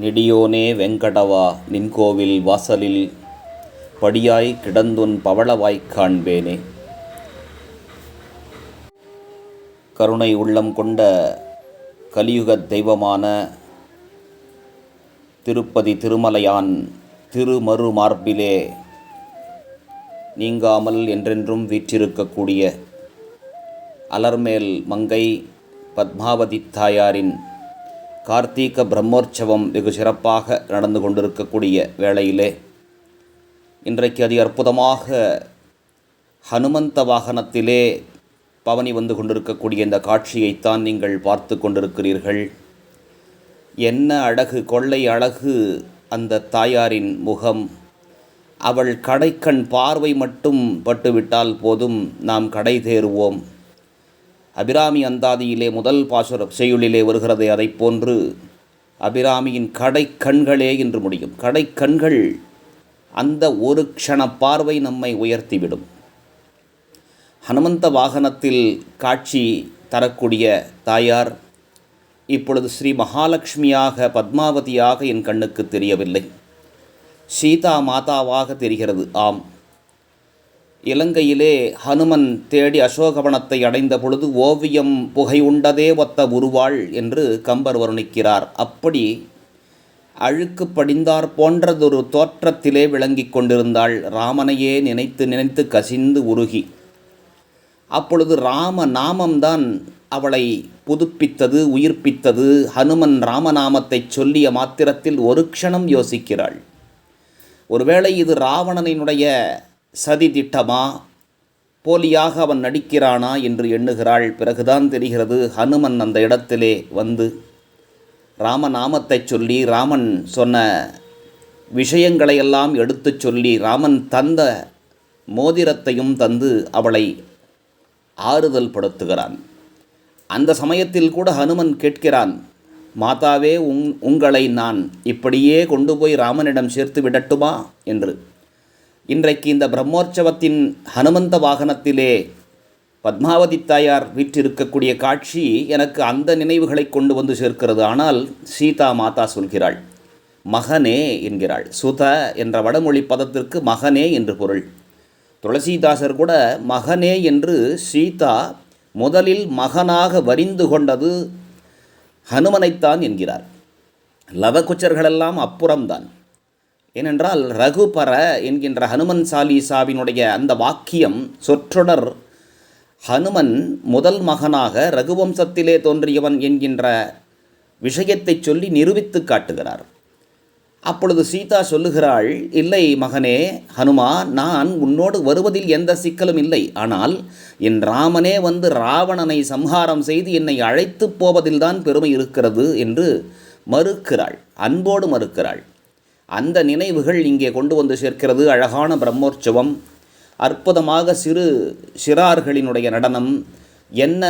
நெடியோனே வெங்கடவா நின்கோவில் வாசலில் படியாய் கிடந்துன் பவளவாய்க் காண்பேனே. கருணை உள்ளம் கொண்ட கலியுகத் தெய்வமான திருப்பதி திருமலையான் திருமறுமார்பிலே நீங்காமல் என்றென்றும் வீற்றிருக்கக்கூடிய அலர்மேல் மங்கை பத்மாவதி தாயாரின் கார்த்தீக பிரம்மோற்சவம் வெகு சிறப்பாக நடந்து கொண்டிருக்கக்கூடிய வேளையிலே இன்றைக்கு அதி அற்புதமாக ஹனுமந்த வாகனத்திலே பவனி வந்து கொண்டிருக்கக்கூடிய இந்த காட்சியைத்தான் நீங்கள் பார்த்து கொண்டிருக்கிறீர்கள். என்ன அழகு கொள்ளை அழகு அந்த தாயாரின் முகம். அவள் கடைக்கண் பார்வை மட்டும் பட்டுவிட்டால் போதும் நாம் கடை தேறுவோம். அபிராமி அந்தாதியிலே முதல் பாசுர செய்யுளிலே வருகிறது அதைப் போன்று அபிராமியின் கடை கண்களே என்று முடியும். கடை கண்கள் அந்த ஒரு க்ஷண பார்வை நம்மை உயர்த்திவிடும். ஹனுமந்த வாகனத்தில் காட்சி தரக்கூடிய தாயார் இப்பொழுது ஸ்ரீ மகாலட்சுமியாக பத்மாவதியாக என் கண்ணுக்கு தெரியவில்லை. சீதா மாதாவாக தெரிகிறது. ஆம். இலங்கையிலே ஹனுமன் தேடி அசோகவனத்தை அடைந்த பொழுது ஓவியம் புகை உண்டதே ஒத்த உருவாள் என்று கம்பர் வருணிக்கிறார் அப்படி அழுக்கு படிந்தார் போன்றதொரு தோற்றத்திலே விளங்கிக் கொண்டிருந்தாள். ராமனையே நினைத்து நினைத்து கசிந்து உருகி. அப்பொழுது ராம நாமம்தான் அவளை புதுப்பித்தது உயிர்ப்பித்தது. ஹனுமன் ராமநாமத்தை சொல்லிய மாத்திரத்தில் ஒரு க்ஷணம் யோசிக்கிறாள். ஒருவேளை இது ராவணனினுடைய சதி திட்டமா? போலியாக அவன் நடிக்கிறானா என்று எண்ணுகிறாள். பிறகுதான் தெரிகிறது ஹனுமன் அந்த இடத்திலே வந்து ராமநாமத்தை சொல்லி ராமன் சொன்ன விஷயங்களையெல்லாம் எடுத்துச் சொல்லி ராமன் தந்த மோதிரத்தையும் தந்து அவளை ஆறுதல் படுத்துகிறான். அந்த சமயத்தில் கூட ஹனுமன் கேட்கிறான் மாதாவே உங் உங்களை நான் இப்படியே கொண்டு போய் ராமனிடம் சேர்த்து விடட்டுமா? என்று. இன்றைக்கு இந்த பிரம்மோற்சவத்தின் ஹனுமந்த வாகனத்திலே பத்மாவதி தாயார் வீற்றிருக்கக்கூடிய காட்சி எனக்கு அந்த நினைவுகளை கொண்டு வந்து சேர்க்கிறது. ஆனால் சீதா மாதா சொல்கிறாள் மகனே என்கிறாள். சுத என்ற வடமொழி பதத்திற்கு மகனே என்று பொருள். துளசிதாசர் கூட மகனே என்று சீதா முதலில் மகனாக வரிந்து கொண்டது ஹனுமனைத்தான் என்கிறார். லவகுச்சர்களெல்லாம் அப்புறம்தான். ஏனென்றால் ரகுபர என்கின்ற ஹனுமன் சாலிசாவினுடைய அந்த வாக்கியம் சொற்றொடர் ஹனுமன் முதல் மகனாக ரகுவம்சத்திலே தோன்றியவன் என்கின்ற விஷயத்தை சொல்லி நிரூபித்து காட்டுகிறார். அப்பொழுது சீதா சொல்லுகிறாள் இல்லை மகனே ஹனுமா நான் உன்னோடு வருவதில் எந்த சிக்கலும் இல்லை. ஆனால் என் ராமனே வந்து ராவணனை சம்ஹாரம் செய்து என்னை அழைத்து போவதில்தான் பெருமை இருக்கிறது என்று மறுக்கிறாள். அன்போடு மறுக்கிறாள். அந்த நினைவுகள் இங்கே கொண்டு வந்து சேர்க்கிறது அழகான பிரம்மோற்சவம். அற்புதமாக சிறு சிறார்களினுடைய நடனம் என்ன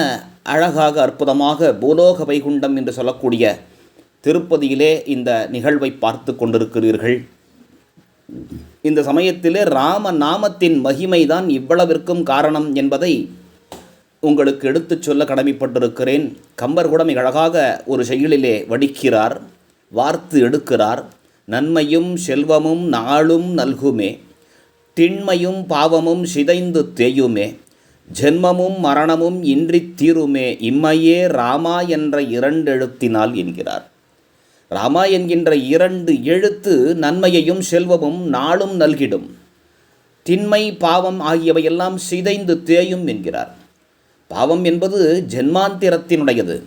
அழகாக அற்புதமாக பூலோக வைகுண்டம் என்று சொல்லக்கூடிய திருப்பதியிலே இந்த நிகழ்வை பார்த்து கொண்டிருக்கிறீர்கள். இந்த சமயத்திலே ராம நாமத்தின் மகிமைதான் இவ்வளவிற்கும் காரணம் என்பதை உங்களுக்கு எடுத்துச் சொல்ல கடமைப்பட்டிருக்கிறேன். கம்பர் கூட மிக அழகாக ஒரு செயலிலே வடிக்கிறார் வார்த்து எடுக்கிறார். நன்மையும் செல்வமும் நாளும் நல்குமே. திண்மையும் பாவமும் சிதைந்து தேயுமே. ஜென்மமும் மரணமும் இன்றி தீருமே. இம்மையே ராமா என்ற இரண்டெழுத்தினால் என்கிறார். ராமா என்கின்ற இரண்டு எழுத்து நன்மையையும் செல்வமும் நாளும் நல்கிடும். திண்மை பாவம் ஆகியவையெல்லாம் சிதைந்து தேயும் என்கிறார். பாவம் என்பது ஜென்மாந்திரத்தினுடையது.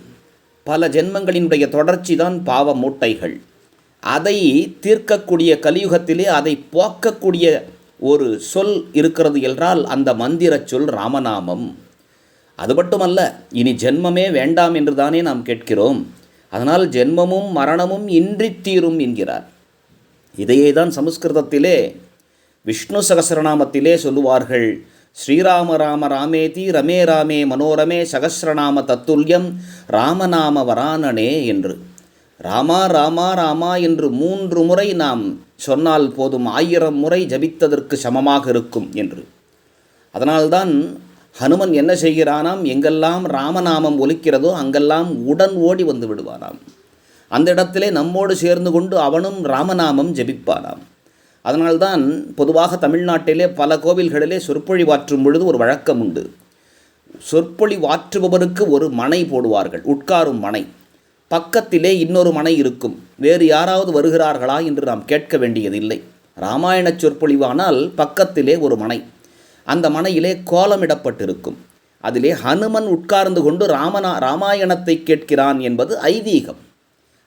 பல ஜென்மங்களினுடைய தொடர்ச்சி தான் பாவ மூட்டைகள். அதை தீர்க்கக்கூடிய கலியுகத்திலே அதை போக்கக்கூடிய ஒரு சொல் இருக்கிறது என்றால் அந்த மந்திர சொல் ராமநாமம். அது மட்டுமல்ல இனி ஜென்மமே வேண்டாம் என்று தானே நாம் கேட்கிறோம். அதனால் ஜென்மமும் மரணமும் இன்றி தீரும் என்கிறார். இதையே தான் சமஸ்கிருதத்திலே விஷ்ணு சகசரநாமத்திலே சொல்லுவார்கள். ஸ்ரீராம ராம ராமேதி ரமே ராமே மனோரமே சகசிரநாம தத்துல்யம் ராமநாம வரானனே என்று. ராமா ராமா ராமா என்று மூன்று முறை நாம் சொன்னால் போதும் ஆயிரம் முறை ஜபித்ததற்கு சமமாக இருக்கும் என்று. அதனால்தான் ஹனுமன் என்ன செய்கிறானாம்? எங்கெல்லாம் ராமநாமம் ஒலிக்கிறதோ அங்கெல்லாம் உடன் ஓடி வந்து விடுவானாம். அந்த இடத்திலே நம்மோடு சேர்ந்து கொண்டு அவனும் ராமநாமம் ஜெபிப்பானாம். அதனால்தான் பொதுவாக தமிழ்நாட்டிலே பல கோவில்களிலே சொற்பொழிவாற்றும் பொழுது ஒரு வழக்கம் உண்டு. சொற்பொழிவாற்றுபவருக்கு ஒரு மனை போடுவார்கள் உட்காரும் மனை. பக்கத்திலே இன்னொரு மனை இருக்கும். வேறு யாராவது வருகிறார்களா என்று நாம் கேட்க வேண்டியதில்லை. ராமாயண சொற்பொழிவானால் பக்கத்திலே ஒரு மனை. அந்த மனையிலே கோலமிடப்பட்டிருக்கும். அதிலே ஹனுமன் உட்கார்ந்து கொண்டு ராமனா ராமாயணத்தை கேட்கிறான் என்பது ஐதீகம்.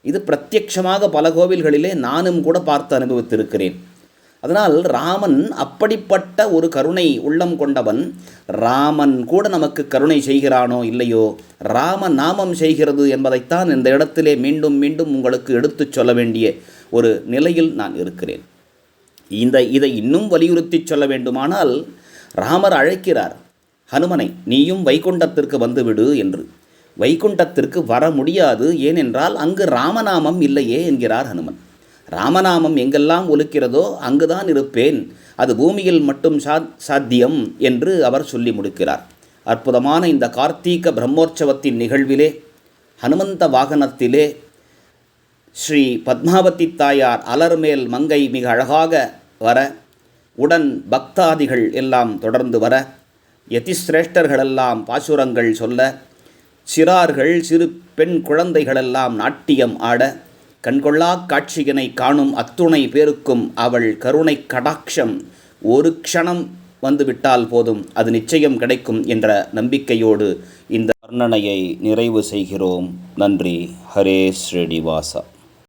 இது பிரத்யட்சமாக பல கோவில்களிலே நானும் கூட பார்த்து அனுபவித்திருக்கிறேன். அதனால் ராமன் அப்படிப்பட்ட ஒரு கருணை உள்ளம் கொண்டவன் ராமன் கூட நமக்கு கருணை செய்கிறானோ இல்லையோ ராம நாமம் செய்கிறது என்பதைத்தான் இந்த இடத்திலே மீண்டும் மீண்டும் உங்களுக்கு எடுத்துச் சொல்ல வேண்டிய ஒரு நிலையில் நான் இருக்கிறேன். இந்த இதை இன்னும் வலியுறுத்தி சொல்ல வேண்டுமானால் ராமர் அழைக்கிறார் ஹனுமனை நீயும் வைகுண்டத்திற்கு வந்துவிடு என்று. வைகுண்டத்திற்கு வர முடியாது ஏனென்றால் அங்கு ராமநாமம் இல்லையே என்கிறார் ஹனுமன். ராமநாமம் எங்கெல்லாம் ஒலிக்கிறதோ அங்குதான் இருப்பேன். அது பூமியில் மட்டும் சா சாத்தியம் என்று அவர் சொல்லி முடிக்கிறார். அற்புதமான இந்த கார்த்தீக பிரம்மோற்சவத்தின் நிகழ்விலே ஹனுமந்த வாகனத்திலே ஸ்ரீ பத்மாவதி தாயார் அலர்மேல் மங்கை மிக அழகாக வர உடன் பக்தாதிகள் எல்லாம் தொடர்ந்து வர யதிசிரேஷ்டர்களெல்லாம் பாசுரங்கள் சொல்ல சிறார்கள் சிறு பெண் குழந்தைகளெல்லாம் நாட்டியம் ஆட கண்கொள்ளா காட்சியினை காணும் அத்துணை பேருக்கும் அவள் கருணை கடாட்சம். ஒரு க்ஷணம் வந்துவிட்டால் போதும் அது நிச்சயம் கிடைக்கும் என்ற நம்பிக்கையோடு இந்த வர்ணனையை நிறைவு செய்கிறோம். நன்றி. ஹரே ஸ்ரீனிவாசா.